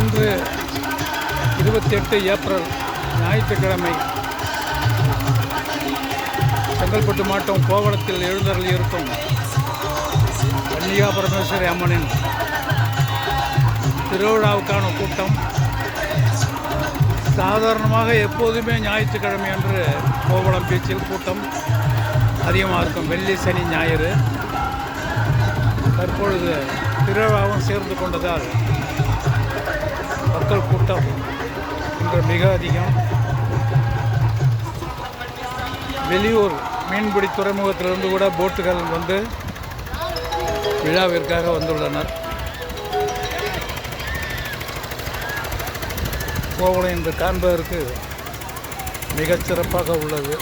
இன்று இருபத்தி எட்டு ஏப்ரல் ஞாயிற்றுக்கிழமை. செங்கல்பட்டு மாவட்டம் கோவளத்தில் எழுந்தருளி இருக்கும் கன்னிகா பரமேஸ்வரி அம்மனின் திருவிழாவுக்கான கூட்டம். சாதாரணமாக எப்போதுமே ஞாயிற்றுக்கிழமை அன்று கோவளம் பீச்சில் கூட்டம். அதிகமாக இருக்கும் வெள்ளி சனி ஞாயிறு. தற்பொழுது திருவிழாவும் சேர்ந்து கொண்டதால் மக்கள் கூட்டம் இன்று மிக அதிகம். வெளியூர் மீன்பிடி துறைமுகத்திலிருந்து கூட போட்டுகள் வந்து விழாவிற்காக வந்துள்ளனர். கோவளம் இன்று காண்பதற்கு மிகச் சிறப்பாக உள்ளது.